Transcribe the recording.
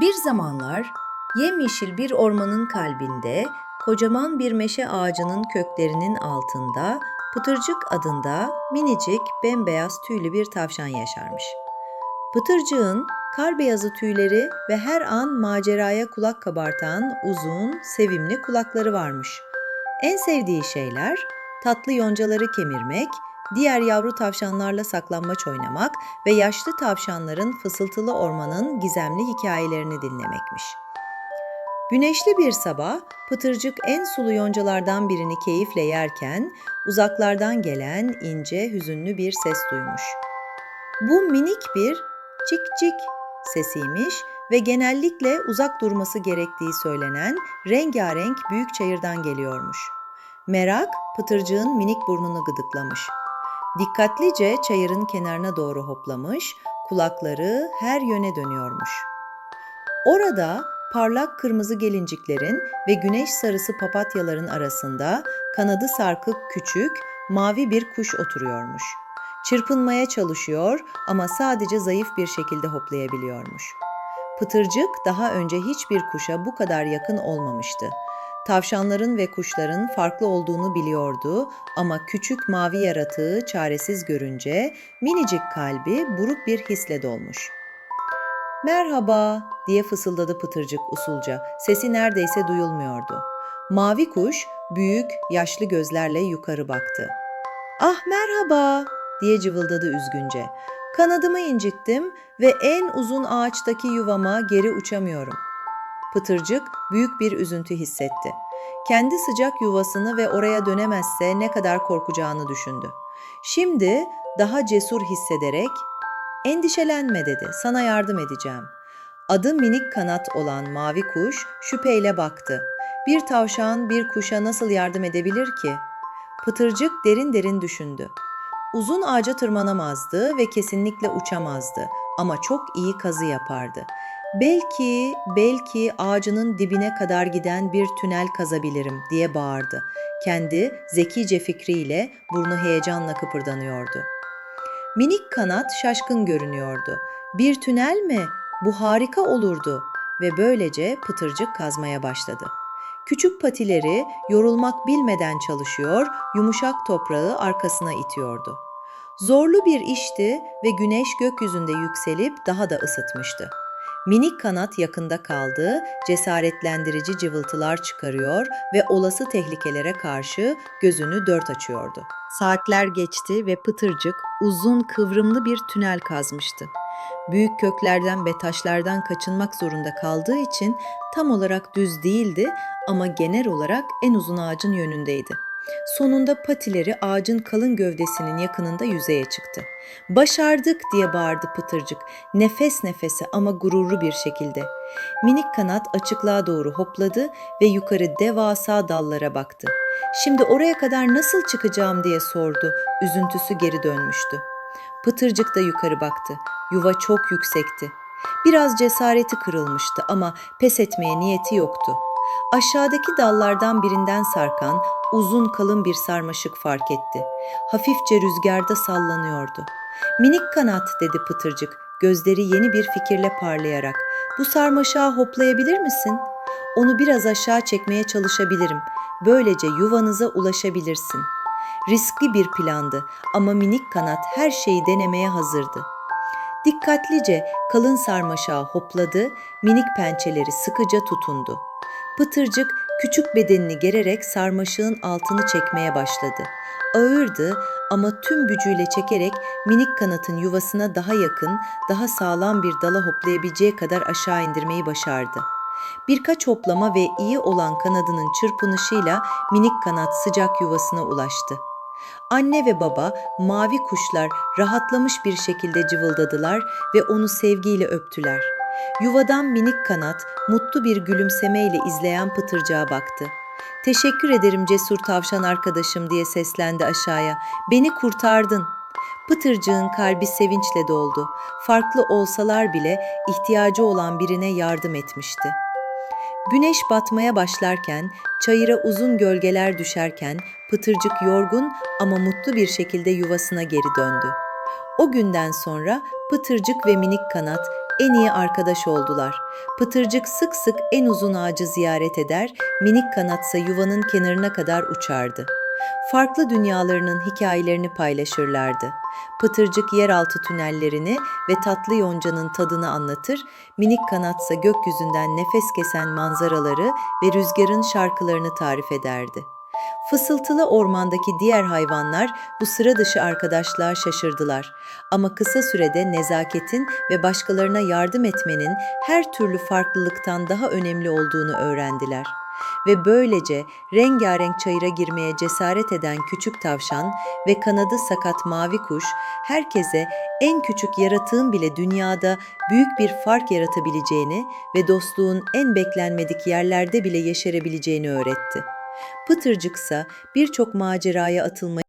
Bir zamanlar yemyeşil bir ormanın kalbinde kocaman bir meşe ağacının köklerinin altında Pıtırcık adında minicik bembeyaz tüylü bir tavşan yaşarmış. Pıtırcığın kar beyazı tüyleri ve her an maceraya kulak kabartan uzun, sevimli kulakları varmış. En sevdiği şeyler tatlı yoncaları kemirmek, diğer yavru tavşanlarla saklambaç oynamak ve yaşlı tavşanların fısıltılı ormanın gizemli hikayelerini dinlemekmiş. Güneşli bir sabah Pıtırcık en sulu yoncalardan birini keyifle yerken uzaklardan gelen ince hüzünlü bir ses duymuş. Bu minik bir cik cik sesiymiş ve genellikle uzak durması gerektiği söylenen rengarenk büyük çayırdan geliyormuş. Merak Pıtırcığın minik burnunu gıdıklamış. Dikkatlice çayırın kenarına doğru hoplamış, kulakları her yöne dönüyormuş. Orada parlak kırmızı gelinciklerin ve güneş sarısı papatyaların arasında kanadı sarkık küçük, mavi bir kuş oturuyormuş. Çırpınmaya çalışıyor ama sadece zayıf bir şekilde hoplayabiliyormuş. Pıtırcık daha önce hiçbir kuşa bu kadar yakın olmamıştı. Tavşanların ve kuşların farklı olduğunu biliyordu ama küçük mavi yaratığı çaresiz görünce minicik kalbi buruk bir hisle dolmuş. Merhaba diye fısıldadı Pıtırcık usulca. Sesi neredeyse duyulmuyordu. Mavi kuş büyük, yaşlı gözlerle yukarı baktı. Ah merhaba diye cıvıldadı üzgünce. Kanadımı incittim ve en uzun ağaçtaki yuvama geri uçamıyorum. Pıtırcık büyük bir üzüntü hissetti. Kendi sıcak yuvasını ve oraya dönemezse ne kadar korkacağını düşündü. Şimdi daha cesur hissederek Endişelenme dedi, sana yardım edeceğim. Adı minik kanat olan mavi kuş şüpheyle baktı. Bir tavşan bir kuşa nasıl yardım edebilir ki? Pıtırcık derin derin düşündü. Uzun ağaca tırmanamazdı ve kesinlikle uçamazdı ama çok iyi kazı yapardı. Belki, belki ağacının dibine kadar giden bir tünel kazabilirim diye bağırdı. Kendi zekice fikriyle burnu heyecanla kıpırdanıyordu. Minik kanat şaşkın görünüyordu. Bir tünel mi? Bu harika olurdu ve böylece pıtırcık kazmaya başladı. Küçük patileri yorulmak bilmeden çalışıyor, yumuşak toprağı arkasına itiyordu. Zorlu bir işti ve güneş gökyüzünde yükselip daha da ısıtmıştı. Minik kanat yakında kaldı, cesaretlendirici cıvıltılar çıkarıyor ve olası tehlikelere karşı gözünü dört açıyordu. Saatler geçti ve Pıtırcık uzun kıvrımlı bir tünel kazmıştı. Büyük köklerden ve taşlardan kaçınmak zorunda kaldığı için tam olarak düz değildi ama genel olarak en uzun ağacın yönündeydi. Sonunda patileri ağacın kalın gövdesinin yakınında yüzeye çıktı. Başardık diye bağırdı Pıtırcık, nefes nefese ama gururlu bir şekilde. Minik kanat açıklığa doğru hopladı ve yukarı devasa dallara baktı. Şimdi oraya kadar nasıl çıkacağım diye sordu. Üzüntüsü geri dönmüştü. Pıtırcık da yukarı baktı. Yuva çok yüksekti. Biraz cesareti kırılmıştı ama pes etmeye niyeti yoktu. Aşağıdaki dallardan birinden sarkan uzun kalın bir sarmaşık fark etti. Hafifçe rüzgarda sallanıyordu. Minik kanat dedi Pıtırcık, gözleri yeni bir fikirle parlayarak. Bu sarmaşağa hoplayabilir misin? Onu biraz aşağı çekmeye çalışabilirim. Böylece yuvanıza ulaşabilirsin. Riskli bir plandı ama minik kanat her şeyi denemeye hazırdı. Dikkatlice kalın sarmaşağa hopladı, minik pençeleri sıkıca tutundu. Pıtırcık küçük bedenini gererek sarmaşığın altını çekmeye başladı. Ağırdı ama tüm gücüyle çekerek minik kanatın yuvasına daha yakın, daha sağlam bir dala hoplayabileceği kadar aşağı indirmeyi başardı. Birkaç hoplama ve iyi olan kanadının çırpınışıyla minik kanat sıcak yuvasına ulaştı. Anne ve baba mavi kuşlar rahatlamış bir şekilde cıvıldadılar ve onu sevgiyle öptüler. Yuvadan minik kanat mutlu bir gülümsemeyle izleyen pıtırcığa baktı. Teşekkür ederim cesur tavşan arkadaşım diye seslendi aşağıya. Beni kurtardın. Pıtırcığın kalbi sevinçle doldu. Farklı olsalar bile ihtiyacı olan birine yardım etmişti. Güneş batmaya başlarken, çayıra uzun gölgeler düşerken Pıtırcık yorgun ama mutlu bir şekilde yuvasına geri döndü. O günden sonra Pıtırcık ve Minik Kanat en iyi arkadaş oldular. Pıtırcık sık sık en uzun ağacı ziyaret eder, minik kanatsa yuvanın kenarına kadar uçardı. Farklı dünyalarının hikayelerini paylaşırlardı. Pıtırcık yeraltı tünellerini ve tatlı yoncanın tadını anlatır, minik kanatsa gökyüzünden nefes kesen manzaraları ve rüzgarın şarkılarını tarif ederdi. Fısıltılı ormandaki diğer hayvanlar bu sıra dışı arkadaşlığa şaşırdılar. Ama kısa sürede nezaketin ve başkalarına yardım etmenin her türlü farklılıktan daha önemli olduğunu öğrendiler. Ve böylece rengarenk çayıra girmeye cesaret eden küçük tavşan ve kanadı sakat mavi kuş herkese en küçük yaratığın bile dünyada büyük bir fark yaratabileceğini ve dostluğun en beklenmedik yerlerde bile yeşerebileceğini öğretti. Pıtırcıksa birçok maceraya atılmayı